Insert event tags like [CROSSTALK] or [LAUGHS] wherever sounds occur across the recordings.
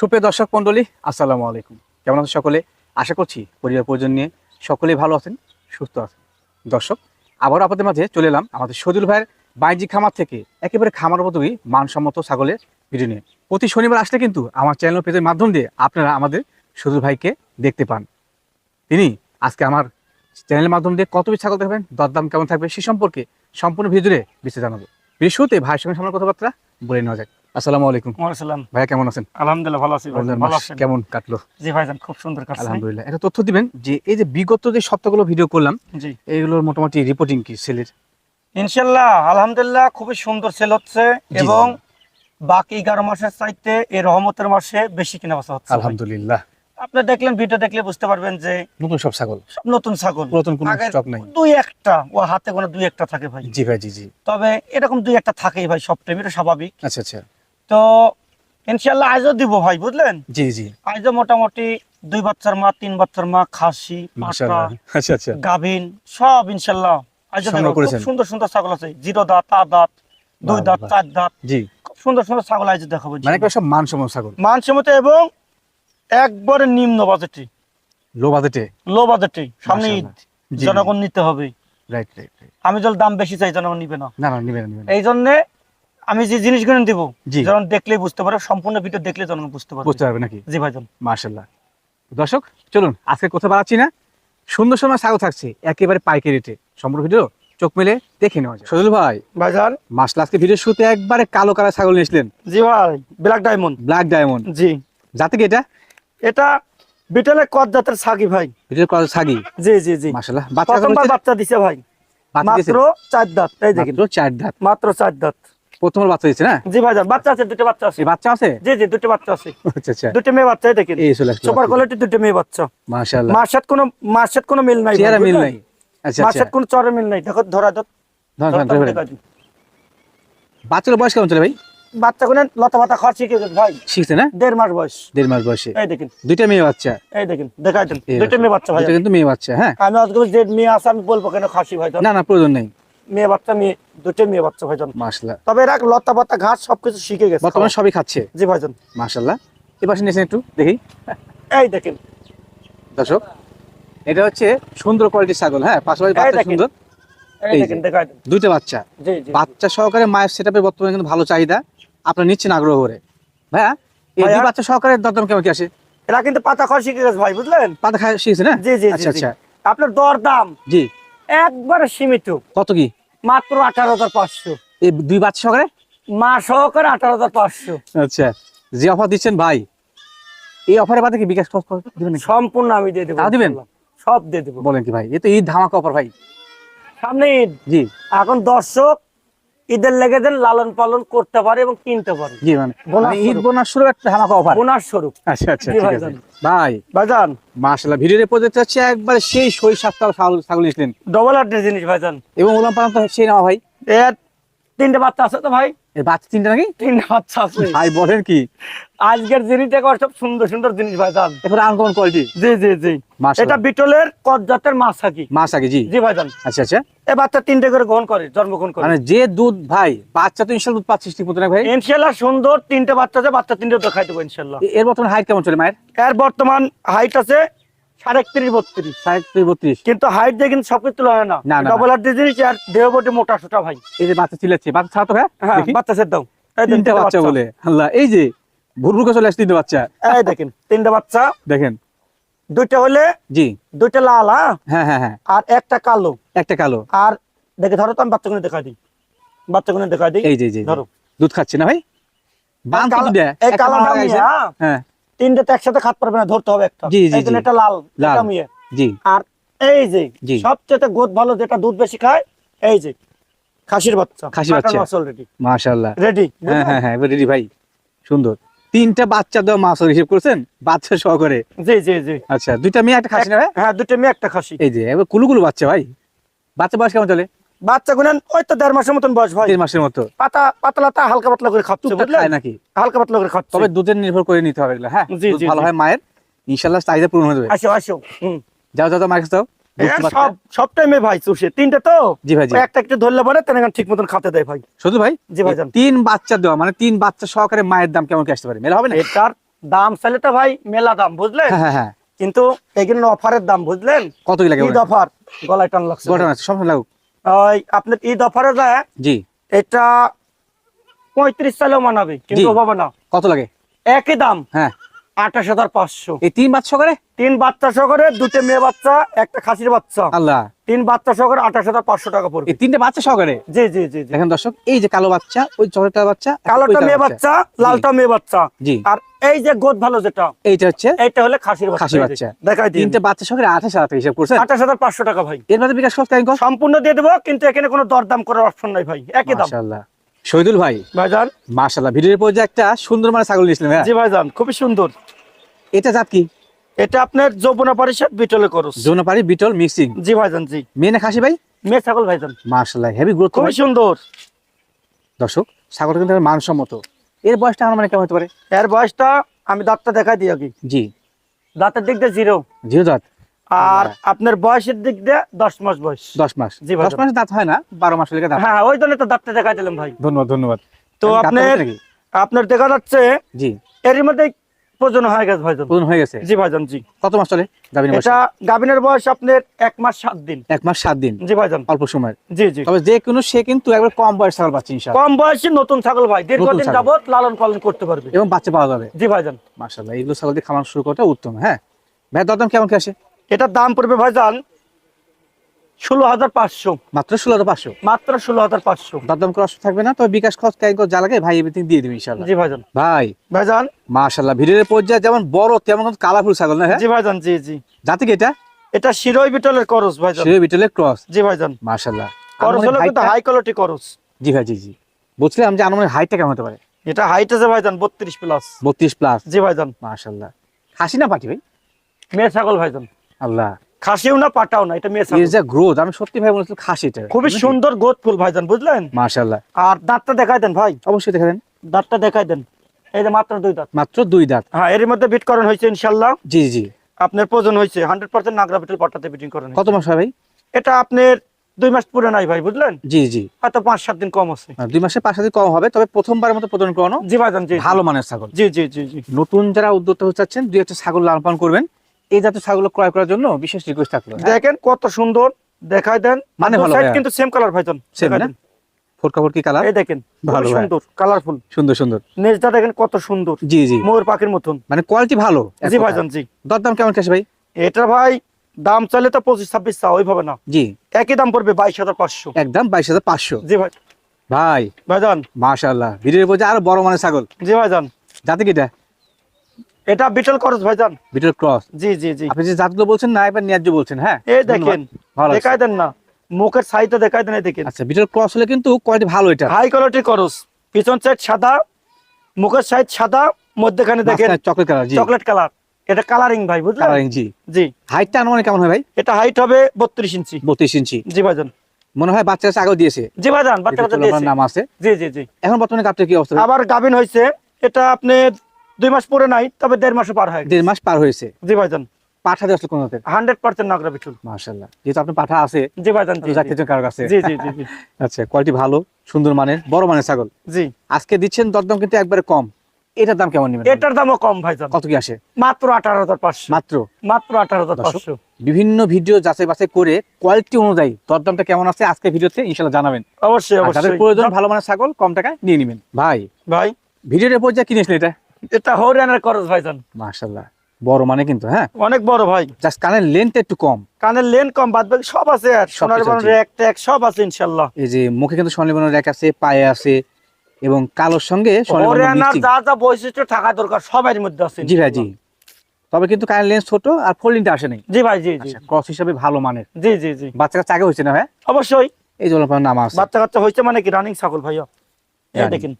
সুপ্রিয় দর্শক মণ্ডলী, আসসালামু আলাইকুম। কেমন আছেন সকলে? আশা করছি পরিবার পরিজন নিয়ে সকলেই ভালো আছেন, সুস্থ আছেন। দর্শক, আবারও আপনাদের মাঝে চলে এলাম আমাদের সজুল ভাইয়ের বাণিজ্যিক খামার থেকে, একেবারে খামার মতোই মানসম্মত ছাগলের ভিডিও নিয়ে। প্রতি শনিবার আসলে কিন্তু আমার চ্যানেল পেজের মাধ্যম দিয়ে আপনারা আমাদের সজুল ভাইকে দেখতে পান। তিনি আজকে আমার চ্যানেলের মাধ্যম দিয়ে কত ছাগল দেখবেন, দরদাম কেমন থাকবে সে সম্পর্কে সম্পূর্ণ ভিডিও বিস্তারিত জানাব। শুরুতে ভাইয়ের সঙ্গে সামনে কথাবার্তা বলে নেওয়া যাক। আসসালামু আলাইকুম। ওয়ালাইকুম ভাইয়া কেমন আছেন? আলহামদুলিল্লাহ ভালো আছি ভালো আছেন? কেমন কাটলো? জি ভাইজান খুব সুন্দর কাটছে। আলহামদুলিল্লাহ। একটা তথ্য দিবেন যে এই যে বিগত যে সপ্তাহগুলো ভিডিও করলাম জি। এইগুলোর মোটামুটি রিপোর্টিং কি সেলের ইনশাআল্লাহ আলহামদুলিল্লাহ খুবই সুন্দর সেল হচ্ছে এবং বাকি এগারো মাসের চাইতে এই রহমতের মাসে বেশি কেনা বেচা হচ্ছে। আলহামদুলিল্লাহ। আপনি দেখলেন ভিডিও দেখলে বুঝতে পারবেন যে নতুন সব ছাগল? নতুন ছাগল। পুরাতন কোনো স্টক নাই। দুই একটা ও হাতে কোনো দুই একটা থাকে ভাই। জি ভাই জি জি। তবে এরকম দুই একটা থাকেই ভাই সব টাইম এটা স্বাভাবিক। আচ্ছা আচ্ছা। তো ইনশাআল্লাহ আজও দিব ভাই বুঝলেন? জি জি। আজও মোটামুটি দুই বাচ্চার মা তিন বাচ্চার মা খাসি আচ্ছা আচ্ছা। গাভিন সব ইনশাল্লাহ আজ সুন্দর সুন্দর ছাগল আছে। জিরো দাঁত আট দাঁত দুই দাঁত চার দাঁত। জি। সুন্দর সুন্দর ছাগল আজ দেখাবো মানে সব মানসম্মত ছাগল। মানসম্মত এবং একবারে নিম্ন বাজেটে। লো বাজেটে? লো বাজেটে। সামনে জনগণ নিতে হবে। রাইট রাইট আমি যদি দাম বেশি চাই জনগণ নিবে না। না না নিবেন নিবেন এই জন্য আমি যে জিনিসগুলো দিব। যখন দেখলেই বুঝতে পারে সম্পূর্ণ ভিডিও দেখলে জনগণ বুঝতে পারবে। বুঝতে পারবে নাকি? জি ভাইজান। মার্শাল্লাহ দর্শক চলুন আজকে কোথাও বাড়াচ্ছি না। সুন্দর সুন্দর ছাগল থাকছে একেবারে পাইকারি রেটে। সম্পূর্ণ ভিডিও চোখ মেলে দেখে নেওয়া যায় সজল ভাই। ভাইজান। মাসলা আজকে ভিডিও শুতে একবারে কালো কালার ছাগল নিয়েছিলেন জি ভাই ব্ল্যাক ডায়মন্ড ব্ল্যাক ডায়মন্ড জি। কি এটা? এটা বিটলের কদ জাতের ছাগি ভাই। ছাগি? জি জি বাচ্চা বাচ্চা দিছে ভাই। মাত্র চার দাঁত এই দেখেন। মাত্র চার দাঁত। মাত্র চার দাঁত। প্রথমবার বাচ্চা দিয়েছে না? জি ভাইজান বাচ্চা আছে দুটো বাচ্চা আছে। বাচ্চা আছে? জি জি দুটো বাচ্চা আছে। আচ্ছা আচ্ছা। দুটো মেয়ে বাচ্চা দেখেন। এই চলে আসলো সুপার কোয়ালিটি দুটো মেয়ে বাচ্চা। মাশাল্লাহ মার সাথে কোনো সাথে কোনো মিল নাই চেহারা মিল নাই। আচ্ছা আচ্ছা। সাথে কোনো চরের মিল নাই। দেখো ধরা ধর। বাচ্চার বয়স কেমন চলে ভাই? বাচ্চা কোনো লতা পাতা খাওয়া শিখে গেছে ভাই। শিখছে না? দেড় মাস বয়স। দেড় মাস বয়সে। এই দেখেন। দুইটা মেয়ে বাচ্চা। এই দেখেন দেখাই দেন। এই দুটো মেয়ে বাচ্চা ভাই। দুইটা কিন্তু মেয়ে বাচ্চা হ্যাঁ। আমি আজকে যে মেয়ে আছে আমি বলব কেন খাসি ভাই? না না প্রয়োজন নেই। মেয়ে বাচ্চা মেয়ে দুটো মেয়ে বাচ্চা ভাইজান। মাশাল্লাহ। তবে এরা লতা পাতা ঘাস সবকিছু শিখে গেছে। বর্তমানে সবই খাচ্ছে। জি ভাইজান। মাশাল্লাহ। এই পাশে নিয়েছেন একটু দেখি। এই দেখেন। দর্শক এটা হচ্ছে সুন্দর কোয়ালিটির ছাগল হ্যাঁ? পাশাপাশি বাচ্চা। সুন্দর। দুইটা বাচ্চা। জি জি। বাচ্চা সহকারে মায়ের সেটআপের বর্তমানে কিন্তু ভালো চাহিদা। আপনার নিচ্ছেন আগ্রহ করে। ভাইয়া এই দুই বাচ্চা সহকারে দরদাম কেমন কি আসে? এরা কিন্তু পাতা খাওয়া শিখে গেছে ভাই বুঝলেন? পাতা খায় শিখেছে না? জি জি আচ্ছা আচ্ছা। আপনার দর দাম জি। একবারে সীমিত। কত কি? মাত্র আঠারো হাজার পাঁচশো। এই দুই বাচ্চা সহকারে? মা সহকারে আঠারো হাজার পাঁচশো। আচ্ছা যে অফার দিচ্ছেন ভাই এই অফারে বাদে কি বিকাশ দিবেন সম্পূর্ণ আমি দিয়ে দেবো দিবেন? সব দিয়ে দেবো। বলেন কি ভাই এ তো ঈদ ধামাকা অফার ভাই। সামনে ঈদ। জি। এখন দর্শক ঈদের লেগে দেন লালন পালন করতে পারে এবং কিনতে পারে। জি মানে বোনাস মানে ঈদ স্বরূপ। একটা ধামাকা অফার বোনাস স্বরূপ। আচ্ছা আচ্ছা ঠিক আছে। জানি। ভাই ভাইজান। মাশাআল্লাহ ভিডিওর প্রজেক্ট হচ্ছে একবার সেই সই সাতটা ছাগল নিয়েছিলেন। ডবল আটের জিনিস ভাইজান। এবং ওলাম পালাম তো সেই না ভাই। এর তিনটে বাচ্চা আছে তো ভাই? এই বাচ্চা তিনটা নাকি? তিনটে বাচ্চা আছে। ভাই বলেন কি? আজকের জিনিসটা সব সুন্দর সুন্দর জিনিস আনকমন কোয়ালিটি? জি জি এটা বিটলের জি। ভাইজান আচ্ছা আচ্ছা। এ বাচ্চা তিনটে করে গ্রহণ করে জন্মগ্রহণ করে। মানে যে দুধ ভাই বাচ্চা তো ইনশাল্লাহ দুধ পাচ্ছিস ঠিক মতো না ভাই? ইনশাল্লাহ সুন্দর তিনটে বাচ্চা আছে বাচ্চা তিনটে দেখাই দেবো ইনশাল্লাহ। এর বর্তমান হাইট কেমন চলে মায়ের? এর বর্তমান হাইট আছে সাড়ে একত্রিশ বত্রিশ। ষাট থেকে বত্রিশ। কিন্তু হাইট দিয়ে কিন্তু সবকিছু তুলনা হয় না। না, না, ডবল আর জিনিস আর দেহ বটি মোটা সোটা ভাই। এই যে বাচ্চা চিল্লাচ্ছে বাচ্চা ছাড়া তো হ্যাঁ? বাচ্চা সেট দাও। তিনটা বাচ্চা বলে। আল্লাহ এই যে ভুরভুরকে চলে আসছে তিনটা বাচ্চা। এই দেখেন তিনটা বাচ্চা। দেখেন। দুইটা হলে জি। দুইটা লাল হ্যাঁ? হ্যাঁ হ্যাঁ হ্যাঁ। আর একটা কালো। একটা কালো। আর দেখে ধরো তো আমি বাচ্চাগুলো দেখা দিই। বাচ্চাগুলো দেখা দিই। এই যে ধরো। দুধ খাচ্ছে না ভাই? বান কালো- এই হ্যাঁ। হ্যাঁ তিনটে তো একসাথে খাত পারবে না ধরতে হবে একটা। এটা লাল। জি। আর এই যে সবচেয়ে গোদ ভালো যেটা দুধ বেশি খায় এই যে খাসির বাচ্চা। খাসির বাচ্চা। অলরেডি মাশাআল্লাহ। রেডি হ্যাঁ হ্যাঁ হ্যাঁ রেডি ভাই। সুন্দর। তিনটা বাচ্চা দেওয়া মাছ হিসেব করেছেন? বাচ্চা সহ করে জি জি জি। আচ্ছা দুইটা মেয়ে একটা খাসি না হ্যাঁ দুটো মেয়ে একটা খাসি। এই যে এবার কুলুকুলু বাচ্চা ভাই। বাচ্চা বয়স কেমন চলে? বাচ্চা গুনেন ওই তো দেড় মাসের মতন বয়স ভাই। মাসের মতো। পাতা পাতলাতা হালকা পাতলা করে খাচ্ছে খায় নাকি? হালকা পাতলা করে খাচ্ছে। তবে দুধের নির্ভর করে নিতে হবে হ্যাঁ? ভালো হয় মায়ের ইনশাল্লাহ চাহিদা পূরণ হয়ে যাবে। আসো আসো যাও যাও। সব সব টাইমে ভাই চুষে তিনটে তো? জি ভাই একটা একটু ধরলে পরে ঠিক মতন খাতে দেয় ভাই। শুধু ভাই? জি ভাইজান। তিন বাচ্চা দেওয়া মানে তিন বাচ্চা সহকারে মায়ের দাম কেমন কি আসতে পারে? মেলা হবে না? এটার দাম চাইলে তো ভাই মেলা দাম বুঝলেন? হ্যাঁ হ্যাঁ হ্যাঁ। কিন্তু এগুলো অফারের দাম বুঝলেন? কত কি লাগে অফার গলায় টান লাগছে। ঘটনা লাগুক। ওই আপনার ঈদ অফারে যায় জি। এটা পঁয়ত্রিশ সালেও মানাবে কিন্তু জি। হবে না। কত লাগে? একই দাম। হ্যাঁ। আঠাশ হাজার পাঁচশো। এই তিন বাচ্চা করে? তিন বাচ্চা সহকারে দুটো মেয়ে বাচ্চা একটা খাসির বাচ্চা। আল্লাহ। তিন বাচ্চা সহকারে আঠাশ হাজার পাঁচশো টাকা পড়বে। এই তিনটে বাচ্চা সহকারে? জি জি জি দেখেন দর্শক এই যে কালো বাচ্চা ওই বাচ্চা কালোটা মেয়ে বাচ্চা। লালটা মেয়ে বাচ্চা। জি। আর এই যে গোদ ভালো যেটা এইটা হচ্ছে এইটা হলে খাসির বাচ্চা। খাসির বাচ্চা। দেখাই তিনটে বাচ্চা সহকারে আঠাশ হাজার হিসাব করছেন? আঠাশ হাজার পাঁচশো টাকা ভাই। এর মধ্যে বিকাশ কেন সম্পূর্ণ দিয়ে দেবো কিন্তু এখানে কোনো দরদাম করার অপশন নাই ভাই। একই দাম। শহীদুল ভাই ভাইজান। মাশাআল্লাহ ভিডিওর পর যে একটা সুন্দর মানে ছাগল নিয়েছিলেন হ্যাঁ? জি ভাইজান খুবই সুন্দর। এটা জাত কি? এটা আপনার যৌবনা পরিষদ বিটলে করস যৌনপাড়ি বিটল মিক্সিং। জি ভাইজান জি। মেয়ে না খাসি ভাই? মেয়ে ছাগল ভাইজান। মাশাআল্লাহ হেভি গ্রোথ খুবই সুন্দর। দর্শক ছাগল কিন্তু মানসম্মত। এর বয়সটা আমার মানে কেমন হতে পারে? এর বয়সটা আমি দাঁতটা দেখাই দিই আগে। জি। দাঁতের দিক দিয়ে জিরো জিরো দাঁত। আর আপনার বয়সের দিক দিয়ে দশ মাস বয়স। দশ মাস। জি, দশ মাসে দাঁত হয় না? বারো মাস লেগে দাঁত হ্যাঁ। ওই জন্য তো দাঁতটা দেখাই দিলাম ভাই। ধন্যবাদ ধন্যবাদ। তো আপনার আপনার দেখা যাচ্ছে জি। এরই মধ্যে প্রয়োজন হয়ে গেছে ভাইজান। ওজন হয়ে গেছে? জি ভাইজান জি। কত মাস চলে গাভিনী এটা গাভিনের বয়স আপনার এক মাস সাত দিন। এক মাস সাত দিন? জি ভাইজান। অল্প সময়। জি জি। তবে যে কোনো সে কিন্তু একবার কম বয়স ছাগল পাচ্ছে ইনশাআল্লাহ। কম বয়সী নতুন ছাগল ভাই দীর্ঘদিন যাবত লালন পালন করতে পারবে। এবং বাচ্চা পাওয়া যাবে। জি ভাইজান। মাশাআল্লাহ এগুলো ছাগল দিয়ে খামার শুরু করাটা উত্তম হ্যাঁ? ভাই দরদাম কেমন কি আসে এটার দাম পড়বে ভাইজান ষোলো হাজার পাঁচশো। মাত্র ষোলো হাজার পাঁচশো? মাত্র ষোলো হাজার পাঁচশো। দরদাম করা থাকবে না তবে বিকাশ খরচ যা লাগে ভাই এভরিথিং দিয়ে দিবে জি ভাইজান। ভাই। ভাইজান। মাশাআল্লাহ ভিডিওর পর্যায়ে যেমন বড় তেমন কালারফুল ছাগল না হ্যাঁ? জি ভাইজান জি জি। জাতি কি এটা? এটা শিরোই বিটলের করস ভাইজান। সে বিটলের ক্রস? জি ভাইজান। মাশাআল্লাহ। করস হলো কিন্তু হাই কোয়ালিটি করস। জি ভাই জি জি। বলছিলাম যে আনুমানিক হাইটটা কেমন হতে পারে? এটা হাইট আছে ভাইজান বত্রিশ প্লাস বত্রিশ প্লাস জি ভাইজান। মাশাআল্লাহ। খাসি না পাটি ভাই? মেয়ে ছাগল ভাইজান। আল্লাহ। খাসিও না পাটাও না এটা মেয়ে ছাগল। গ্রোথ আমি সত্যি ভাই বলেছিলাম খাসি এটা। খুবই সুন্দর গোদ ফুল ভাইজান বুঝলেন? মাশাআল্লাহ। আর দাঁতটা দেখাই দেন ভাই। অবশ্যই দেখেন দাঁতটা দেখাই দেন। এই যে মাত্র দুই দাঁত। মাত্র দুই দাঁত। হ্যাঁ এর মধ্যে বিট করানো হয়েছে ইনশাল্লাহ জি জি। আপনার প্রয়োজন হয়েছে হান্ড্রেড পার্সেন্ট নাগরা বিটল পাটাতে বিটিং করানো কত মাস ভাই? এটা আপনার দুই মাস পুরো নাই ভাই বুঝলেন? জি জি। হয়তো পাঁচ সাত দিন কম আছে। দুই মাসের পাশাপাশি কম হবে তবে প্রথমবারের মতো প্রদান করানো জি ভাইজান জি। ভালো মানের ছাগল। জি জি জি জি। নতুন যারা উদ্যোক্তা হতে চাচ্ছেন দুই একটা ছাগল লালন পালন করবেন। এই জাতীয় ছাগল ক্রয় করার জন্য বিশেষ রিকোয়েস্ট থাকল হ্যাঁ? দেখেন কত সুন্দর দেখাই দেন। মানে ভালো side কিন্তু সেম কালার ভাইজান। দেখাই না? ফোরকা ফোরকি কালার এই দেখেন ভালো ভালো সুন্দর কালারফুল সুন্দর সুন্দর। নেজটা দেখেন কত সুন্দর। জি জি। ময়ূর পাখির মতন। মানে কোয়ালিটি ভালো। জি। ভাইজান জি। দরদাম কেমন কাছে ভাই? এটা ভাই দাম চাইলে তো পঁচিশ ছাব্বিশ চা ওইভাবে না। জি। একই দাম পড়বে বাইশ হাজার পাঁচশো। একদম বাইশ হাজার পাঁচশো। জি ভাই। ভাই। ভাইজান। মাশাআল্লাহ। ভিডিওর বোঝা আরও বড় মানের ছাগল। জি ভাইজান। জাতি কিটা? এটা বিটল করস ভাইজান। ভিডিওর ক্রস? জি জি জি। আপনি যে জাতগুলো বলছেন না এবার ন্যায্য বলছেন হ্যাঁ? এই দেখেন দেখাই দেন না। মুখের সাইডটা দেখাই দেন দেখেন। আচ্ছা ভিডিওর ক্রস হলে কিন্তু কোয়ালিটি ভালো এটা। হাই কোয়ালিটি করস। পিছন সাইড সাদা মুখের সাইড সাদা মধ্যখানে দেখেন চকলেট কালার জি। চকলেট কালার এটা কালারিং ভাই বুঝলেন? কালারিং জি। জি। হাইটটা আনুমানিক কেমন হয় ভাই? এটা হাইট হবে বত্রিশ ইঞ্চি। বত্রিশ ইঞ্চি। জি ভাইজান। মনে হয় বাচ্চা কাছে আগেও দিয়েছে। জি ভাইজান বাচ্চা দিয়েছে। নাম আছে। জি জি জি। এখন বর্তমানে কাপটা কি অবস্থা আবার গাভিন হয়েছে। এটা আপনি দুই মাস পরে নাই তবে দেড় মাসও পার হয় দেড় মাস পার হয়েছে? জি ভাইজান। পাঠা দিয়ে আসলে কোন হান্ড্রেড পার্সেন্ট নাগরা বিটুল মাশাআল্লাহ। যেহেতু আপনি পাঠা আছে জি ভাইজান জাতীয় কারও কাছে। জি জি জি জি। আচ্ছা কোয়ালিটি ভালো সুন্দর মানের বড় মানের ছাগল। জি। আজকে দিচ্ছেন দরদাম কিন্তু একবারে কম। এটার দাম কেমন নেবেন? এটার দামও কম ভাইজান। কত কি আসে? মাত্র আঠারো হাজার পাঁচশো। মাত্র? মাত্র আঠারো হাজার পাঁচশো। বিভিন্ন ভিডিও যাচাই বাছাই করে কোয়ালিটি অনুযায়ী দরদামটা কেমন আছে আজকে ভিডিওতে ইনশাআল্লাহ জানাবেন। অবশ্যই অবশ্যই। প্রয়োজন ভালো মানের ছাগল কম টাকায় নিয়ে নেবেন। ভাই ভাই। ভিডিওর পর্যায়ে যা কিনেছিলেন এটা? এটা হরিয়ানার করস ভাইজান। মাশাআল্লাহ। বড় মানে কিন্তু হ্যাঁ? অনেক বড় ভাই। জাস্ট কানের একটু কম। কানের লেন কম বাদ বাকি সব আছে আর। সোনার র্যাক ট্যাক সব আছে ইনশাল্লাহ এই যে মুখে কিন্তু বর্ণের রেক আছে পায়ে আছে এবং কালোর সঙ্গে হরিয়ানার যা যা বৈশিষ্ট্য থাকা দরকার সবার মধ্যে আছে জি ভাই জি। তবে কিন্তু কানের লেন্স ছোট আর ফোল্ডিংটা আসে নাই। জি ভাই জি জি। আচ্ছা ক্রস হিসাবে ভালো মানের। জি জি জি। বাচ্চা কাছে আগে হয়েছে না ভাই? অবশ্যই। এই জন্য নাম আছে। বাচ্চা কাচ্চা হয়েছে মানে কি রানিং ছাগল ভাইয়া? এই দেখেন।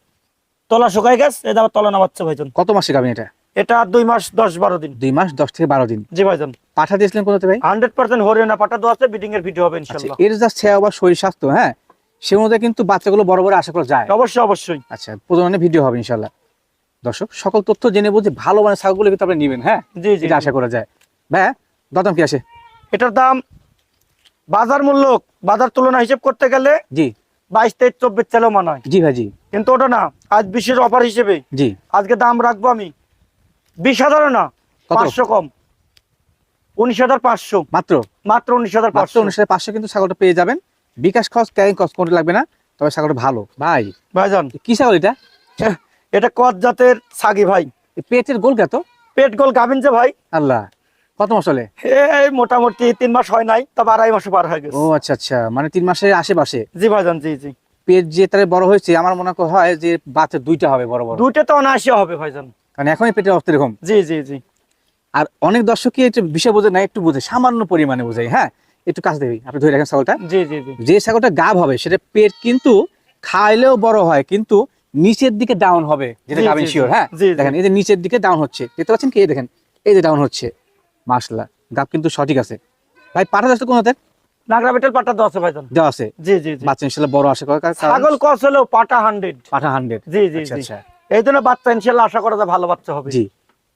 তলা শুকাই গেছে এটা আবার তলা নামাচ্ছে ভাইজান। কত মাসে গাবেন এটা? এটা দুই মাস দশ বারো দিন। দুই মাস দশ থেকে বারো দিন? জি ভাইজান। পাঠা দিয়েছিলেন কোথাতে ভাই? হান্ড্রেড পার্সেন্ট হরিয়ানা পাটা দেওয়া আছে বিডিং এর ভিডিও হবে আচ্ছা ইনশাল্লাহ। এর যা ছেয়া বা শরীর স্বাস্থ্য হ্যাঁ? সে অনুযায়ী কিন্তু বাচ্চাগুলো বড় বড় আশা করা যায়। অবশ্যই অবশ্যই। আচ্ছা প্রজননে ভিডিও হবে ইনশাল্লাহ। দর্শক সকল তথ্য জেনে বুঝে ভালো মানে ছাগলগুলো কিন্তু আপনি নেবেন হ্যাঁ? জি জি আশা করা যায়। ভাই দাদাম কি আসে? এটার দাম বাজার মূল্য বাজার তুলনা হিসেব করতে গেলে জি। বাইশ তেইশ চব্বিশ চালেও মানায় জি ভাই জি। কিন্তু ওটা না আজ বিশেষ অফার হিসেবে। জি। আজকে দাম রাখব আমি বিশ হাজারও না পাঁচশো কম। উনিশ হাজার পাঁচশো। মাত্র? মাত্র উনিশ হাজার পাঁচশো। উনিশ হাজার পাঁচশো কিন্তু ছাগলটা পেয়ে যাবেন। বিকাশ খরচ ক্যারিং খরচ কোনটা লাগবে না তবে ছাগলটা ভালো। ভাই ভাইজান। কি ছাগল এটা? এটা কত জাতের ছাগি ভাই? পেটের গোল কত পেট গোল গাভিন যে ভাই। আল্লাহ। কত মাস চলে? এই মোটামুটি তিন মাস হয় নাই তবে আড়াই মাসে পার হয়ে গেছে। ও আচ্ছা আচ্ছা। মানে তিন মাসের আশেপাশে? জি ভাইজান জি জি। পেট যে তার বড় হয়েছে আমার মনে হয় যে বাচ্চা দুইটা হবে বড় বড়। দুইটা তো অনায়াসী হবে ভাইজান। কারণ এখনই পেটের অবস্থা এরকম। জি জি জি। আর অনেক দর্শকই একটু বিষয় বোঝে না একটু বোঝে সামান্য পরিমাণে বোঝাই হ্যাঁ? একটু কাছে দেবি আপনি ধরে রাখেন ছাগলটা। জি জি জি। যে ছাগলটা গাব হবে সেটা পেট কিন্তু খাইলেও বড় হয় কিন্তু নিচের দিকে ডাউন হবে যেটা গাবেন জি, শিওর হ্যাঁ। দেখেন এই যে নিচের দিকে ডাউন হচ্ছে দেখতে পাচ্ছেন কি? এই দেখেন এই যে ডাউন হচ্ছে। মাসলা গাব কিন্তু সঠিক আছে। ভাই পাঠা যাচ্ছে কোন হাতে নাগরা বেটেল পাটা আছে ভাইজান। দেওয়া আছে? জি জি জি। বাচ্চা ইনশাল্লাহ বড় আসে কারণ ছাগল কস হলেও পাটা হান্ড্রেড। পাঠা হান্ড্রেড। জি জি আচ্ছা আচ্ছা। এই জন্য বাচ্চা ইনশাল্লাহ আশা করা যায় ভালো বাচ্চা হবে। জি।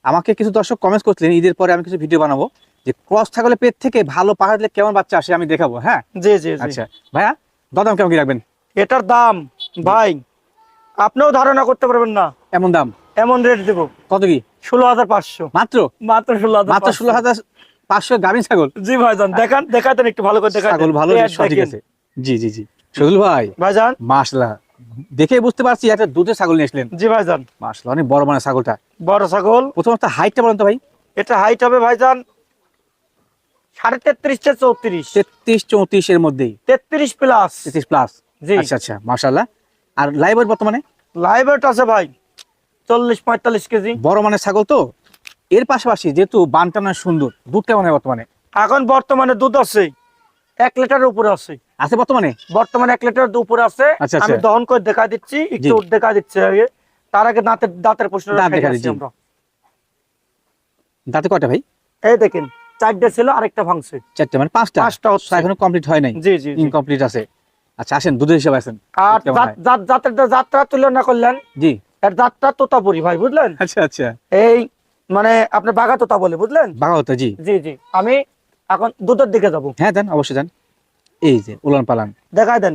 আমাকে কিছু দর্শক কমেন্টস করছিলেন ঈদের পরে আমি কিছু ভিডিও বানাবো যে ক্রস ছাগলের পেট থেকে ভালো পাঠা দিলে কেমন বাচ্চা আসে আমি দেখাবো হ্যাঁ? জি জি জি। আচ্ছা। ভাইয়া দদাম কেমন কি রাখবেন? এটার দাম ভাই আপনিও ধারণা করতে পারবেন না। এমন দাম? এমন রেট দেব। কত কি? ষোলো হাজার পাঁচশো। মাত্র? মাত্র ষোলো হাজার মাত্র ষোলো হাজার পাঁচশো গাভীন ছাগল? জি ভাইজান দেখান দেখাতেন একটু ভালো করে ছাগল ভালো সঠিক আছে। জি জি জি। সজুল ভাই ভাইজান? মাসলা দেখে বুঝতে পারছি একটা দুধের ছাগল নিয়ে আসলেন। জি ভাইজান। মাসলা অনেক বড় মানে ছাগলটা। বড় ছাগল। প্রথমত হাইটটা বলেন তো ভাই। এটা হাইট হবে ভাইজান সাড়ে তেত্রিশ থেকে চৌত্রিশ। তেত্রিশ চৌত্রিশ এর মধ্যেই। তেত্রিশ প্লাস তেত্রিশ প্লাস জি। আচ্ছা আচ্ছা মার্শাল্লাহ আর লাইভ বর্তমানে? লাইভ আছে ভাই। চল্লিশ পঁয়তাল্লিশ কেজি। বড় মানের ছাগল তো? এর পাশাপাশি যেহেতু বানটানা সুন্দর দুধ কেমন বর্তমানে? এখন বর্তমানে দুধ আছে এক লিটারের উপরে আছে। আছে বর্তমানে? বর্তমানে এক লিটার উপরে আছে। আচ্ছা, আমি আচ্ছা। দহন করে দেখা দিচ্ছি একটু দেখা দিচ্ছি আগে। তার আগে দাঁতের দাঁতের প্রশ্ন দেখা দিচ্ছি। আমরা। দাঁতে কয়টা ভাই? এই দেখেন চারটে ছিল আরেকটা ভাঙছে। চারটে মানে পাঁচটা? পাঁচটা হচ্ছে। এখনও কমপ্লিট হয় নাই? জি জি। ইনকমপ্লিট আছে। আচ্ছা আসেন দুধের হিসাবে আছেন আর যাত্রা তুলনা করলেন। জি। এর জাতটা তোতাপুরি ভাই বুঝলেন? আচ্ছা আচ্ছা। এই মানে আপনার বাঘা তোতা বলে বুঝলেন? বাঘা জি। জি জি। আমি এখন দুধের দিকে যাব। হ্যাঁ দেন অবশ্যই দেন। এই যে উলান পালান দেখাই দেন।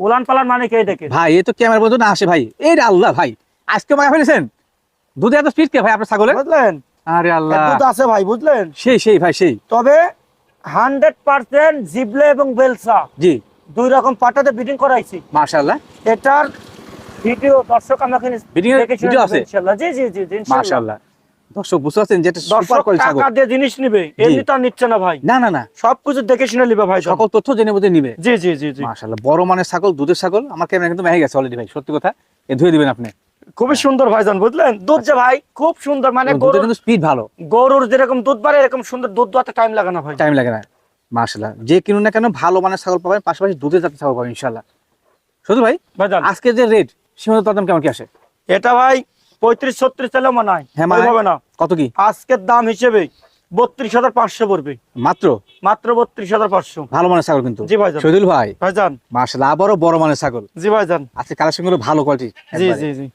উলান পালান মানে কে দেখেন ভাই এ তো ক্যামেরা বন্ধু না আসে ভাই। এই আল্লাহ ভাই। আজকে মাগা ফেলেছেন? দুধে এত স্পিড কে ভাই আপনার ছাগলের? বুঝলেন? আরে আল্লাহ। দুধ আছে ভাই বুঝলেন? সেই সেই ভাই সেই। তবে হান্ড্রেড পার্সেন্ট জিবলে এবং বেলসা। জি। দুই রকম পাটাতে বিডিং করাইছি। মাশাল্লাহ এটার ভিডিও দর্শক আমাকে নেবে আছে? ইনশাআল্লাহ। জি জি জি ইনশাআল্লাহ। দর্শক বুঝতে পারছেন যেটা সুপার কোয়ালিটি ছাগল টাকা দিয়ে জিনিস নিবে এমনি তো নিচ্ছে না ভাই। না না না। সবকিছু দেখে শুনে নিবে ভাই সকল তথ্য জেনে বুঝে নিবে। জি জি জি জি। মাশাল্লাহ বড় মানের ছাগল দুধের ছাগল আমার ক্যামেরা কিন্তু মেহে গেছে অলরেডি ভাই সত্যি কথা। এ ধুয়ে দিবেন আপনি। খুবই সুন্দর ভাইজান বুঝলেন? দুধ যে ভাই খুব সুন্দর। মানে গরুর কিন্তু স্পিড ভালো। গরুর যেরকম দুধ বাড়ে এরকম সুন্দর দুধ দোয়াতে টাইম লাগে না ভাই। টাইম লাগে না। মাশাল্লাহ যে কিনুন না কেন ভালো মানের ছাগল পাবেন পাশাপাশি দুধের জাতের ছাগল পাবেন ইনশাল্লাহ শুধু ভাই ভাইজান। আজকে যে রেট সীমান্ত দরদাম কেমন কি আসে? এটা ভাই পঁয়ত্রিশ ছত্রিশ চাইলেও মানায় হ্যাঁ, হবে না। কত কি? আজকের দাম হিসেবে বত্রিশ হাজার পাঁচশো পড়বে। মাত্র? মাত্র বত্রিশ হাজার পাঁচশো। ভালো মানের ছাগল কিন্তু। জি ভাইজান। শহীদুল ভাই। ভাইজান। আবারও বড় মানের ছাগল। জি ভাইজান। আজকে কালেকশনগুলো ভালো কোয়ালিটি জি জি জি।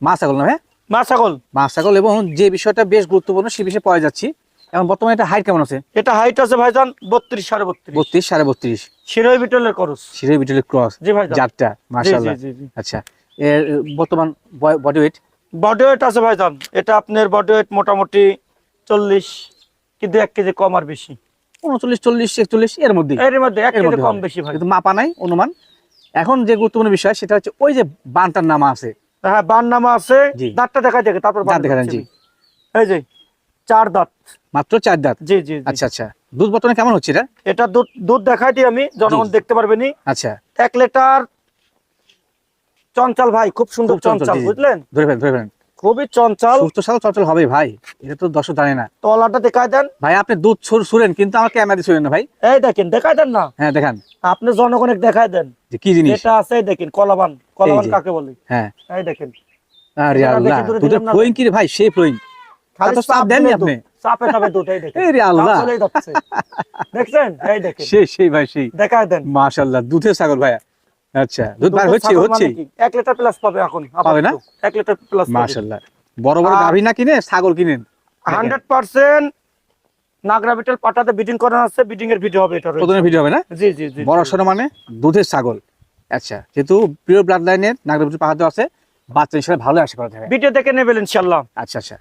মা ছাগল না হ্যাঁ? মা ছাগল। মা ছাগল এবং যে বিষয়টা বেশ গুরুত্বপূর্ণ সে বিষয়ে পাওয়া যাচ্ছি। এখন বর্তমানে এটা হাইট কেমন আছে? এটা হাইট আছে ভাইজান বত্রিশ সাড়ে বত্রিশ। বত্রিশ সাড়ে বত্রিশ। শিরোই বিটলের করস। শিরে বিটলের ক্রস। জি ভাইজান। চারটা জি জি মাশাল্লাহ জি জি। আচ্ছা। এর বর্তমান বডি ওয়েট বডি ওয়েট আছে ভাইজান। এটা আপনার বডি ওয়েট মোটামুটি চল্লিশ কিন্তু এক কেজি কম আর বেশি। উনচল্লিশ চল্লিশ একচল্লিশ এর মধ্যে। এর মধ্যে এক কেজি কম বেশি ভাই। কিন্তু মাপা নাই অনুমান। এখন যে গুরুত্বপূর্ণ বিষয় সেটা হচ্ছে ওই যে বানটার নামা আছে। হ্যাঁ বান নামা আছে। দাঁতটা দেখাই দেখে তারপর দাঁত দেখা জি। এই যে চার দাঁত। মাত্র চার দাঁত? জি জি। আচ্ছা আচ্ছা। দুধ বর্তমানে কেমন হচ্ছে এটা? এটা দুধ দুধ দেখাইটি আমি জনগণ। দেখতে পারবেনি আচ্ছা। এক লিটার চঞ্চল ভাই খুব সুন্দর চঞ্চল। বুঝলেন? ধরে ফেলেন ধরে ফেলেন। খুবই চঞ্চল। সুস্থ ছাগল চঞ্চল হবে ভাই এটা তো দর্শক জানে না। তলাটা দেখাই দেন। ভাই আপনি দুধ ছুর সুরেন কিন্তু আমার ক্যামেরা ছুরেন না ভাই। এই দেখেন দেখাই দেন না। হ্যাঁ দেখান। আপনি জনগণের দেখাই দেন। যে কি জিনিস? এটা আছে দেখেন কলাবান। কলাবান কাকে বলে? হ্যাঁ। এই দেখেন। আরে আল্লাহ দুধের ফ্লোয়িং কি রে ভাই? সেই ফ্লোয়িং। খালি চাপ দেননি আপনি? চাপে চাপে দুধ এই দেখেন। এই আল্লাহ। চলেই যাচ্ছে। দেখছেন? এই দেখেন। সেই সেই ভাই সেই। দেখাই দেন। মাশাআল্লাহ দুধের ছাগল ভাইয়া। আচ্ছা দুধ বার দুধের হচ্ছে ছাগল হচ্ছে মানে কি? এক লিটার প্লাস পাবে এখন পাবে না? আপাতত। এক লিটার প্লাস মাশাআল্লাহ। বড় বড় গাভী না কিনে ছাগল কিনেন? হান্ড্রেড পার্সেন্ট নাগরা বিটেল পাটাতে বিডিং আছে বিডিং এর ভিডিও হবে এটা প্রথমে ভিডিও হবে না? জি জি জি বড় সড়ো মানে দুধের ছাগল। আচ্ছা যেহেতু প্রিয় ব্লাড লাইনের নাগরপুর পাহাড় আছে বাচ্চা হিসেবে ভালো আশা করা যায়। ভিডিও দেখে নেবেন ইনশাল্লাহ আচ্ছা আচ্ছা।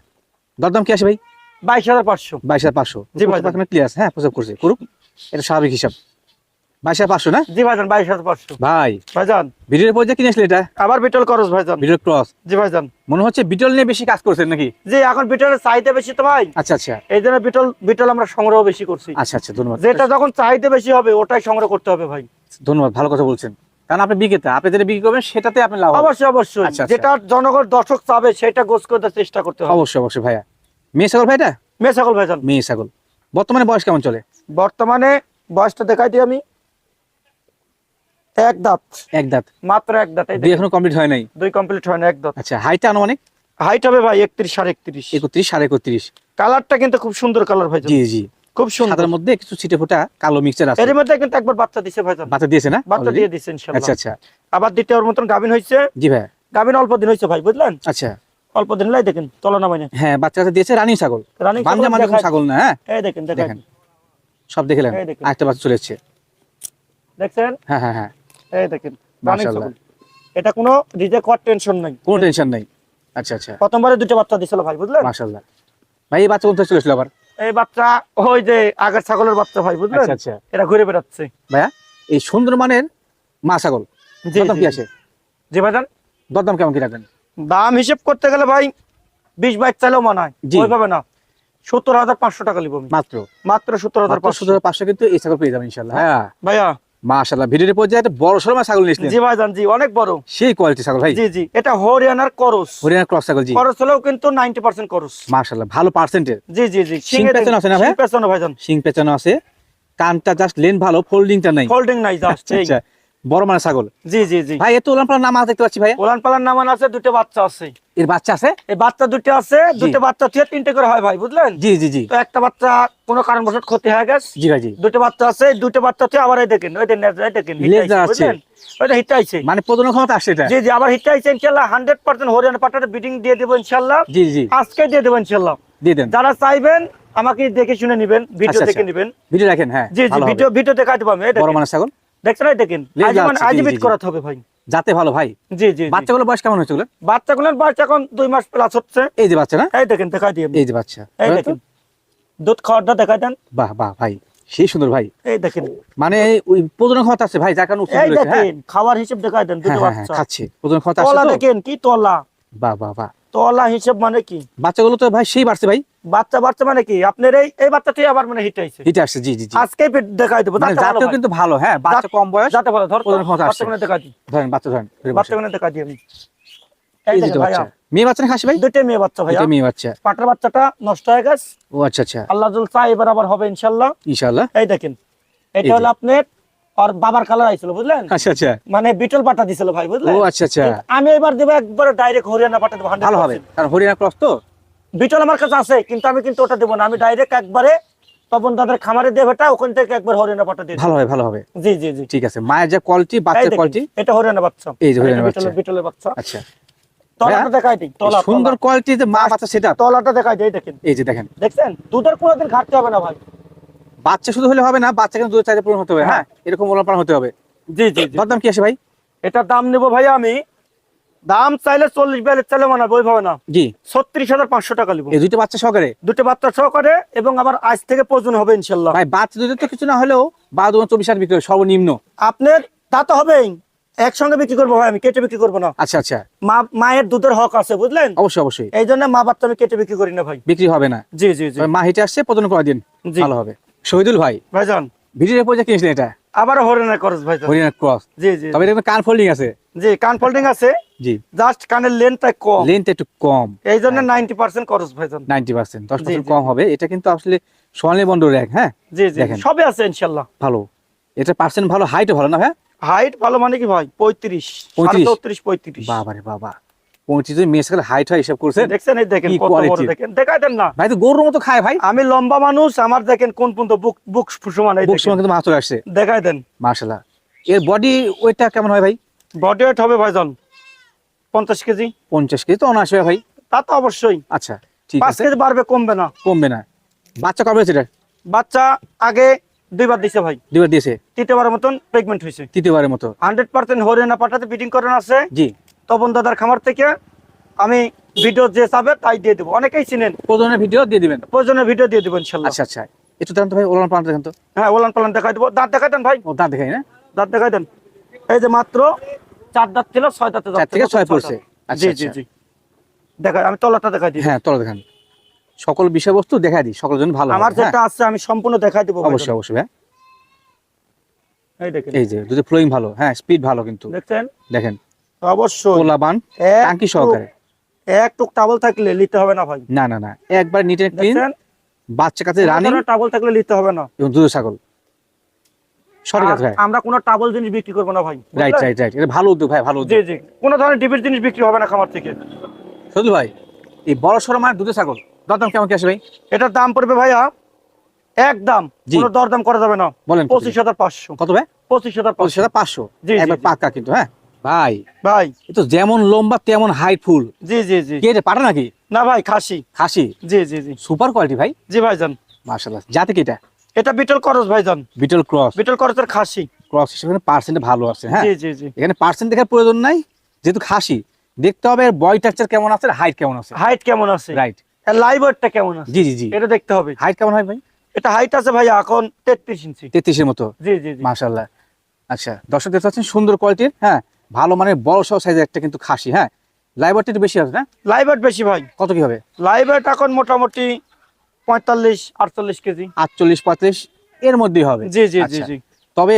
দরদাম কি আসে ভাই? বাইশ হাজার পাঁচশো। বাইশ হাজার পাঁচশো। জি ভাই। ক্লিয়ার হ্যাঁ প্রসব করছে করুক এটা স্বাভাবিক হিসাব। বাইশ পাঁচশো না? জি ভাইজান বাইশ হাজার পাঁচশো। ভাই ভাইজান। ভিডিওর পর্যায়ে কিনে আসলে এটা? আবার বিটল করস ভাইজান। Video cross? জি ভাইজান। মনে হচ্ছে বিটল নিয়ে বেশি কাজ করছেন নাকি? জি এখন বিটলের চাহিদা বেশি তো ভাই। আচ্ছা আচ্ছা। এই জন্য বিটল বিটল আমরা সংগ্রহ বেশি করছি। আচ্ছা আচ্ছা ধন্যবাদ। যেটা যখন চাহিদা বেশি হবে ওটাই সংগ্রহ করতে হবে ভাই। ধন্যবাদ ভালো কথা বলছেন। কারণ আপনি বিক্রেতা আপনি যেটা বিক্রি করবেন সেটাতে আপনি লাভ অবশ্যই অবশ্যই। আচ্ছা, আচ্ছা। যেটা জনগণ দর্শক চাবে সেটা গোছ করতে চেষ্টা করতে হবে। অবশ্যই অবশ্যই ভাইয়া। মেয়ে ছাগল ভাইটা? মেয়ে ছাগল ভাইজান। মেয়ে ছাগল। বর্তমানে বয়স কেমন চলে? বর্তমানে বয়সটা দেখাই দিই আমি। এক দাঁত। এক দাঁত। মাত্র এক দাঁত দুই এখনও কমপ্লিট হয় নাই? দুই কমপ্লিট হয় না এক দাঁত। আচ্ছা হাইটটা আনুমানিক? হাইট হবে ভাই একত্রিশ সাড়ে একত্রিশ। একত্রিশ সাড়ে একত্রিশ। কালারটা কিন্তু খুব সুন্দর কালার ভাইজান। জি জি। খুব সুন্দর। মধ্যে কিছু ছিটে ফোটা কালো মিক্সচার আছে। এর মধ্যে কিন্তু একবার বাচ্চা দিছে ভাইজান। বাচ্চা দিয়েছে না? বাচ্চা দিয়ে দিছে ইনশাআল্লাহ আচ্ছা আচ্ছা। আবার দ্বিতীয়র মতন গাভিন হয়েছে জি ভাই। গাভিন অল্প দিন হয়েছে ভাই বুঝলেন? আচ্ছা। অল্প দিন লাই দেখেন তলা নামাই না। হ্যাঁ বাচ্চা দিয়েছে রানী ছাগল। রানিং বাঞ্জা মানে কোনো ছাগল না হ্যাঁ? এই দেখেন দেখেন। সব দেখলেন। একটা বাচ্চা চলে এসছে। দেখছেন? হ্যাঁ হ্যাঁ হ্যাঁ। এই দেখেন মাশাআল্লাহ। এটা কোনো টেনশন নাই। কোনো টেনশন নাই। আচ্ছা আচ্ছা। প্রথমবারে দুটো বাচ্চা দিছিল ভাই বুঝলেন? মাশাল্লাহ ভাই এই বাচ্চা কোথায় আবার? এই বাচ্চা ওই যে আগের ছাগলের বাচ্চা ভাই বুঝলেন? আচ্ছা আচ্ছা। এরা ঘুরে বেড়াচ্ছে। ভাইয়া এই সুন্দর মানের মা ছাগল দরদাম কি আছে? জি ভাইজান। দরদাম কেমন কি রাখবেন? দাম হিসেব করতে গেলে ভাই বিশ বাইশ চাইলেও মানায়। ওইভাবে না। সত্তর হাজার পাঁচশো টাকা লিব মাত্র? মাত্র সত্তর হাজার পাঁচশো পাঁচশো কিন্তু এই ছাগল পেয়ে যাবেন ইনশাল্লাহ হ্যাঁ। ভাইয়া মাশাল্লাহ ভিডিওর পর্যায়ে একটা বড় সড়ো ছাগল নিয়েছিলেন। জি ভাইজান জি অনেক বড়। সেই কোয়ালিটি ছাগল ভাই। জি জি এটা হরিয়ানার করস। হরিয়ানা ক্রস ছাগল জি। করস হলেও কিন্তু নাইনটি পার্সেন্ট করস। মাশাল্লাহ ভালো পার্সেন্টের জি জি জি শিং পেছনে আছে না ভাই? পেছনে ভাইজান। শিং পেছানো আছে। কানটা জাস্ট লেন ভালো ফোল্ডিংটা নাই। ফোল্ডিং নাই জাস্ট আচ্ছা বড় মানের ছাগল। জি জি জি। ভাই এত নাম আছে দেখতে পাচ্ছি ভাই। ওলান পালান নামান আছে দুটো বাচ্চা আছে। এর বাচ্চা আছে? এই বাচ্চা দুটো আছে দুটো বাচ্চা থেকে তিনটে করে হয় ভাই বুঝলেন? জি জি জি। তো একটা বাচ্চা কোনো কারণবশত ক্ষতি হয়ে গেছে। জি ভাই জি। দুটো বাচ্চা আছে দুটো বাচ্চা থেকে আবার এই দেখেন ওই দেখেন। বুঝলেন? ওইটা হিট আইছে। মানে প্রজনন ক্ষমতা আসছে এটা? জি জি আবার হিট আইছে ইনশাআল্লাহ হান্ড্রেড পার্সেন্ট হরিয়ানা পাটাতে বিডিং দিয়ে দেবো ইনশাআল্লাহ জি জি। আজকে দিয়ে দেবো ইনশাআল্লাহ দিয়ে দেন। যারা চাইবেন আমাকে দেখে শুনে নিবেন ভিডিও আচ্ছা, দেখে আচ্ছা। নিবেন। ভিডিও রাখেন হ্যাঁ জি জি ভিডিও ভিডিও দেখাই দেবো আমি এই বড় ছাগল দেখছেন এই দেখেন। আজ মানে আজ বিট। করাতে হবে ভাই। যাতে ভালো ভাই? জি জি বাচ্চাগুলোর বয়স কেমন হয়েছে বাচ্চাগুলোর বয়স এখন দুই মাস প্লাস হচ্ছে। এই যে বাচ্চা না এই দেখেন দেখাই দিয়ে এই যে বাচ্চা। এই দেখেন। দুধ খাওয়ারটা দেখা দেন। বাহ বাহ ভাই সেই সুন্দর ভাই। এই দেখেন। মানে ওই প্রজনন ক্ষমতা আছে ভাই যার কারণে এই হ্যাঁ? দেখেন খাওয়ার হিসেব দেখা দেন দুটো হ্যাঁ হ্যাঁ, বাচ্চা। খাচ্ছে প্রজনন ক্ষমতা আছে তো? দেখেন কি তলা। বাহ বাহ বাহ। তলা হিসেব মানে কি? বাচ্চাগুলো তো ভাই সেই বাড়ছে ভাই। বাচ্চা বাচ্চা মানে কি? আপনার এই এই বাচ্চাটি আবার মানে হিট আইছে হিটে আসছে জি জি জি। আজকে দেখাই দেবো। মানে জাতেও কিন্তু ভালো হ্যাঁ বাচ্চা কম বয়স যাতে ভালো ধর ক্ষমতা বাচ্চাগুলো দেখাই দিই। ধরেন বাচ্চা ধরেন ধরে বসে। বাচ্চাগুলো দেখাই দিই আমি। বাচ্চা। মেয়ে বাচ্চা খাসি ভাই? দুটো মেয়ে বাচ্চা এটা মেয়ে বাচ্চা। পাটার বাচ্চাটা নষ্ট হয়ে গেছে। ও আচ্ছা আচ্ছা। আল্লাহ জুল চাই এবার আবার হবে ইনশাল্লাহ। ইনশাআল্লাহ এই দেখেন। এটা হলো আপনার আর বাবার কালার আইছিল বুঝলেন? আচ্ছা আচ্ছা। মানে বিটল পাটা দিছিল ভাই বুঝলেন? ও আচ্ছা আচ্ছা। আমি এবার দেবো একবার ডাইরেক্ট হরিয়ানা পাটা দেবো ভালো হবে। 100% হরিয়ানা ক্রস তো? বিটল আমার কাছে আছে কিন্তু আমি কিন্তু ওটা দেবো না। আমি ডাইরেক্ট একবারে তপন দাদার খামারে দেব এটা ওখান থেকে একবার হরিয়ানা পাটা দিয়ে ভালো হবে ভালো হবে। জি জি জি। ঠিক আছে মায়ের যে কোয়ালিটি বাচ্চার কোয়ালিটি এটা হরিয়ানা বাচ্চা। এই যে হরিয়ানা বাচ্চা। বিটলের- বাচ্চা। আচ্ছা। তলাটা দেখাই দিই তলা সুন্দর কোয়ালিটি যে মা বাচ্চা সেটা তলাটা দেখাই দিই দেখেন। এই যে দেখেন। দেখছেন? দুধের কোনোদিন ঘাটতে হবে না ভাই। বাচ্চা শুধু হলে হবে না বাচ্চা কিন্তু দুধের চাহিদা পূরণ হতে হবে হ্যাঁ? এরকম ওলাপান হতে হবে। জি জি দরদাম কি আসে ভাই? এটার দাম নেব ভাই আমি। দাম চাইলে চল্লিশ বিয়াল্লিশ চাইলে মানে বই ভাবে না। জি। ছত্রিশ হাজার পাঁচশো টাকা নিবো। এই দুইটা বাচ্চা সহকারে? দুটো বাচ্চা সহকারে এবং আবার আজ থেকে প্রয়োজন হবে ইনশাল্লাহ। ভাই বাচ্চা দুধের তো কিছু না হলেও বারো চব্বিশ হাজার বিক্রি সর্বনিম্ন। আপনার তা তো হবেই। একসঙ্গে বিক্রি করব ভাই আমি কেটে বিক্রি করব না। আচ্ছা আচ্ছা। মা মায়ের দুধের হক আছে বুঝলেন? অবশ্যই অবশ্যই। এই জন্য মা বাচ্চা আমি কেটে বিক্রি করি না ভাই। বিক্রি হবে না। জি জি জি। মা হিটে আসছে প্রদান করে দিন। ভালো হবে। শহীদুল ভাই? ভাইজান। ভিডিওর পর্যায়ে কিনেছিলেন এটা? আবার হরিয়ানা খরচ ভাইজান। হরিয়ানা ক্রস। জি জি তবে এটা কান ফোল্ডিং আছে। জি কান ফোল্ডিং আছে। জি। জাস্ট কানের লেন্থটা কম। লেন্থ একটু কম। এই জন্য নাইনটি পার্সেন্ট খরচ ভাইজান। নাইনটি পার্সেন্ট দশ জি, পার্সেন্ট জি। কম হবে। এটা কিন্তু আসলে সোনালী বন্ড র্যাক হ্যাঁ? জি জি। সবই আছে ইনশাল্লাহ ভালো। এটা পার্সেন্ট ভালো হাইটও ভালো না ভাই? হাইট ভালো মানে কি ভাই? পঁয়ত্রিশ 35? চৌত্রিশ পঁয়ত্রিশ। বাবা রে বাবা। পঁচিশ মেয়ে হাইট হয় হিসাব করছেন দেখছেন এই দেখেন কি কত বড় quality? দেখেন। দেখাই দেন না। ভাই তো গরুর মতো খায় ভাই। আমি লম্বা মানুষ আমার দেখেন কোন পর্যন্ত বুক বুক সমান বুক দেখেন। কিন্তু মাছ আসছে। দেখাই দেন। মার্শাল্লাহ এর বডি ওয়েটটা কেমন হয় ভাই? বডি ওয়েট হবে ভাইজান পঞ্চাশ কেজি। পঞ্চাশ কেজি তো অনায়াসে ভাই। তা তো অবশ্যই। আচ্ছা ঠিক পাঁচ কেজি বাড়বে কমবে না। কমবে না। বাচ্চা কবে হয়েছে বাচ্চা আগে দুইবার দিছে ভাই। দিয়েছে? তৃতীয়বারের মতন প্রেগনেন্ট হয়েছে। তৃতীয়বারের মতো। হান্ড্রেড পার্সেন্ট হরিয়ানা পাঠাতে বিডিং করানো আছে। জি। তপন দাদার খামার থেকে আমি ভিডিও যে চাবে তাই দিয়ে দেবো। অনেকেই চিনেন। প্রয়োজনের ভিডিও দিয়ে দিবেন। প্রয়োজনে ভিডিও দিয়ে দেবো ইনশাল্লাহ। আচ্ছা আচ্ছা। একটু দেন তো ভাই ওলান পালান দেখেন তো। হ্যাঁ ওলান পালান দেখাই দেবো। দাঁত দেখাই দেন ভাই। ও দাঁত দেখাই না? দাঁত দেখাই দেন। এই যে মাত্র চার দাঁত ছিল ছয় দাঁতে চার থেকে ছয় পড়ছে। আচ্ছা জি জি আচ্ছা। জি দেখাই আমি তলাটা দেখাই দিই। হ্যাঁ তলা দেখান। সকল বিষয়বস্তু দেখাই দিই সকলের জন্য ভালো আমার হ্যাঁ? যেটা আছে আমি সম্পূর্ণ দেখাই দেবো অবশ্যই অবশ্যই হ্যাঁ। এই দেখেন। এই যে যদি ফ্লোয়িং ভালো। হ্যাঁ স্পিড ভালো কিন্তু। দেখছেন? দেখেন। অবশ্যই। কোলাবান টাঙ্কি সহকারে। এক টুক টাবল থাকলে নিতে হবে না ভাই। না না না একবার নিট এন্ড ক্লিন বাচ্চা কাছে রানিং টাবল থাকলে নিতে হবে না। দুধ ছাগল। সঠিক ভাই। আমরা কোনো টাবল জিনিস বিক্রি করব না ভাই। রাইট রাইট রাইট এটা ভালো উদ্যোগ ভাই ভালো উদ্যোগ। জি। কোনো ধরনের জিনিস বিক্রি হবে না খামার থেকে। ভাই এই বড় সড়ো মানে ছাগল দরদাম কেমন কি আসে ভাই? এটার দাম পড়বে ভাইয়া একদম। কোনো দরদাম করা যাবে না। বলেন পঁচিশ হাজার পাঁচশো। কত ভাই? পঁচিশ হাজার পঁচিশ। হাজার পাঁচশো। একবার পাক্কা কিন্তু হ্যাঁ? ভাই ভাই। তো যেমন লম্বা তেমন হাইট ফুল জি জি জি। কে এটা পাটা নাকি? না ভাই খাসি। খাসি? জি জি জি। সুপার কোয়ালিটি ভাই? জি ভাইজান। মার্শাল্লাহ জাতি কি এটা? এটা বিটল করস ভাইজান। Beetle cross. বিটল করসের খাসি। ক্রস হিসেবে পার্সেন্ট ভালো আছে হ্যাঁ? জি জি জি। এখানে পার্সেন্ট দেখার প্রয়োজন নাই যেহেতু খাসি। দেখতে হবে এর বয় টাকচার কেমন আছে হাইট কেমন আছে। হাইট কেমন আছে? রাইট এর লাইভারটা কেমন আছে? জি জি জি। এটা দেখতে হবে। হাইট কেমন হয় ভাই? এটা হাইট আছে ভাইয়া এখন তেত্রিশ ইঞ্চি। তেত্রিশের মতো। জি জি জি। মাশাল্লাহ আচ্ছা দর্শক দেখতে পাচ্ছেন সুন্দর কোয়ালিটির হ্যাঁ? ভালো মানে বড় সহ সাইজের একটা কিন্তু খাসি হ্যাঁ? লাইবারটি একটু বেশি আছে না? লাইভার বেশি ভাই। কত কি হবে? লাইবার এখন মোটামুটি পঁয়তাল্লিশ আটচল্লিশ কেজি। আটচল্লিশ পঁয়ত্রিশ এর মধ্যেই হবে। জি জি জি আচ্ছা। জি। তবে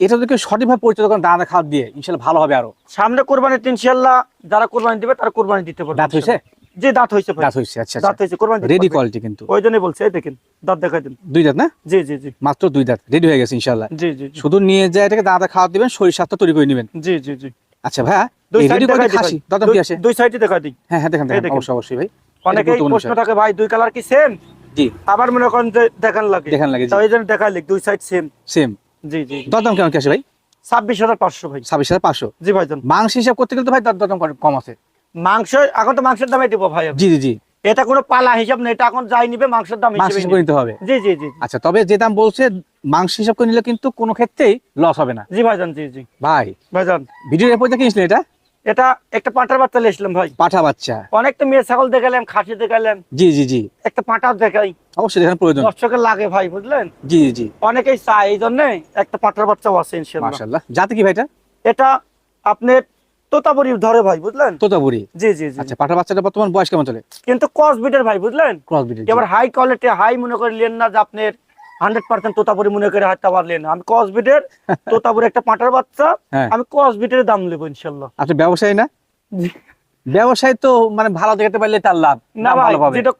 এটা তো কেউ সঠিকভাবে পরিচয় করেন দানা খাওয়া দিয়ে ইনশাল্লাহ ভালো হবে আরও। সামনে কোরবানি ইনশাল্লাহ যারা কোরবানি দিবে তারা কোরবানি দিতে পারবে হয়েছে? জি দাঁত দাঁত হয়েছে আচ্ছা দাঁত কোরবানি রেডি কোয়ালিটি কিন্তু। ওই জন্যই বলছে এই দেখেন দাঁত দেখাই দিন। দুই দাঁত না? জি জি জি। মাত্র দুই দাঁত রেডি হয়ে গেছে ইনশাল্লাহ জি জি শুধু নিয়ে যায় এটাকে দাঁতা খাওয়া দিবেন শরীর স্বাস্থ্য তৈরি করে নেবেন। জি জি জি। আচ্ছা ভাইয়া দুই সাইড দেখাই দিই খাসি কি দুই- আসে? দুই সাইডে দেখাই দিই। হ্যাঁ হ্যাঁ দেখেন দেখেন। অবশ্যই অবশ্যই ভাই। অনেকেই প্রশ্ন থাকে ভাই দুই কালার কি সেম জি। আবার মনে করেন যে দেখান লাগে। দেখান লাগে, জি। তো এই জন্য দেখাই লিখ দুই সাইড সেম সেম জি জি কেমন কি আসে ভাই? ছাব্বিশ হাজার পাঁচশো ভাই। ছাব্বিশ হাজার পাঁচশো। জি ভাই মাংস হিসাব করতে গেলে তো ভাই দরদাম কম আছে। মাংস এখন তো মাংসের দামে দিব ভাই জি জি জি। এটা কোনো পালা হিসাব নেই এটা এখন যাই নিবে মাংসের দাম মাংস হিসেবে নিতে হবে। জি জি জি আচ্ছা তবে যে দাম বলছে মাংস হিসাব করে নিলে কিন্তু কোনো ক্ষেত্রেই লস হবে না। জি ভাইজান জি জি। ভাই ভাইজান। ভিডিও এরপর দেখে নিয়েছিলেন এটা? এটা একটা পাঁটার বাচ্চা লিয়েছিলাম ভাই। পাঠা বাচ্চা। অনেক তো মেয়ে ছাগল দেখালাম খাসি দেখালাম জি জি জি। একটা পাঁটাও দেখাই। অবশ্যই দেখার প্রয়োজন। দর্শকের লাগে ভাই বুঝলেন? জি জি জি। অনেকেই চায় এই জন্য একটা পাঁটার বাচ্চাও আছে ইনশাল্লাহ মাশাল্লাহ যাতে কি ভাইটা এটা আপনার তোতাপুরি ধরে ভাই বুঝলেন? তোতাপুরি? জি জি জি। আচ্ছা পাঠা বাচ্চাটা বর্তমান বয়স কেমন চলে? কিন্তু কসবিটের ভাই বুঝলেন? ক্রস বিটের এবার হাই কোয়ালিটি হাই মনে করে নেন না যে আপনার হান্ড্রেড পার্সেন্ট তোতাপুরি মনে করে হাঁটতে পারলেন। আমি কসবিটের [LAUGHS] তোতাপুরি একটা পাঁটার বাচ্চা হ্যাঁ। দাম নেব ইনশাল্লাহ। আপনি ব্যবসায়ী না। ব্যবসায়ী তো মানে ভালো দেখাতে পারলে তার লাভ না ভাই যেটা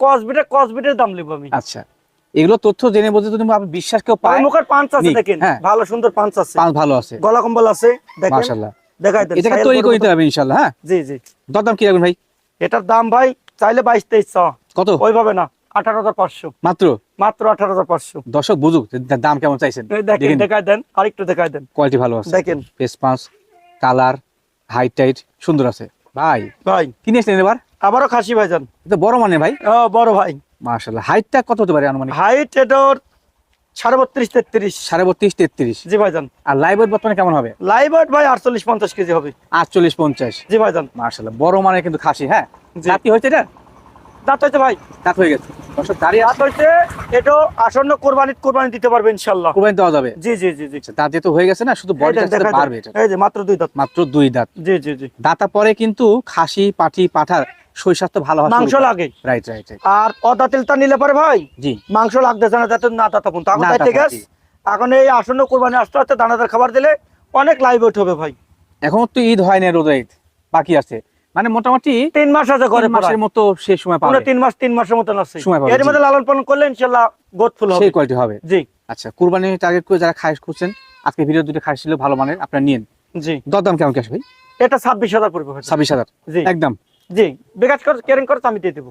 দাম নেব আমি। আচ্ছা। এগুলো তথ্য জেনে বলতে আপনি বিশ্বাস কেউ পায় মুখের পাঁচ আছে দেখেন। হ্যাঁ। ভালো সুন্দর পাঁচ আছে। পাঁচ ভালো আছে। গলা কম্বল আছে দেখেন। দেখাই দেন এটাকে তৈরি করে নিতে হবে ইনশাল্লাহ হ্যাঁ? জি জি। দরদাম কি রাখবেন ভাই? এটার দাম ভাই চাইলে বাইশ তেইশ কত? ওইভাবে না আঠারো হাজার পাঁচশো। মাত্র? মাত্র আঠারো হাজার পাঁচশো। দর্শক বুঝুক দাম কেমন চাইছেন। দেখেন দেখাই দেন আরেকটু দেখাই দেন। কোয়ালিটি ভালো আছে। দেখেন। রেসপন্স কালার হাইট টাইট সুন্দর আছে। ভাই ভাই। কিনে এসলেন এবার? আবারও খাসি ভাইজান। এটা বড় মানে ভাই? ও, বড় ভাই। মার্শাল্লাহ হাইটটা কত হতে পারে আনুমানিক? হাইট এটার সাড়ে বত্রিশ তেত্রিশ। সাড়ে বত্রিশ তেত্রিশ। জি ভাইজান। আর লাইভ ওয়েট বর্তমানে কেমন হবে? লাইভ ভাই আটচল্লিশ পঞ্চাশ কেজি হবে। আটচল্লিশ পঞ্চাশ। জি ভাইজান। মার্শাল্লাহ বড় মানে কিন্তু খাসি হ্যাঁ? জাতি হয়েছে এটা? দাঁত হয়েছে ভাই। দাঁত হয়ে গেছে। দর্শক দাঁড়িয়ে দাঁত হয়েছে এটাও আসন্ন কোরবানি কোরবানি দিতে পারবে ইনশাল্লাহ কোরবানি দেওয়া যাবে? জি জি জি জি। আচ্ছা, দাঁত যেহেতু হয়ে গেছে না শুধু বডি এটা। এই যে মাত্র দুই দাঁত। মাত্র দুই দাঁত। জি জি জি। দাঁতা পরে কিন্তু খাসি পাটি পাঠার শরীর স্বাস্থ্য ভালো হয় মাংস লাগে। রাইট রাইট আর অদা তেলটা নিলে পারে ভাই জি। মাংস লাগতেছে না যাতে না পর্যন্ত। এখন ঠিক আছে এখন এই আসন্ন কোরবানি আসতে আসতে দানাদার খাবার দিলে অনেক লাইভ ওয়েট হবে ভাই। এখন তো ঈদ হয় না রোজা ঈদ বাকি আছে। মানে মোটামুটি তিন মাস আছে ঘরে মাসের মতো সময় পাবে তিন মাস তিন মাসের মতন আছে। সময় পাবে, এর মধ্যে লালন পালন করলে ইনশাল্লাহ গোদ ফুল হবে। সেই কোয়ালিটি হবে। জি। আচ্ছা কুরবানি টার্গেট করে যারা খাস খুঁজছেন আজকে ভিডিও দুটো খাস ছিল ভালো মানের আপনারা নিন জি। দরদাম কেমন কি আসবে এটা ছাব্বিশ হাজার পড়বে ভাই। ছাব্বিশ হাজার। জি। একদম। জি বিকাশ করে কেয়ারিং করে আমি দিয়ে দেবো।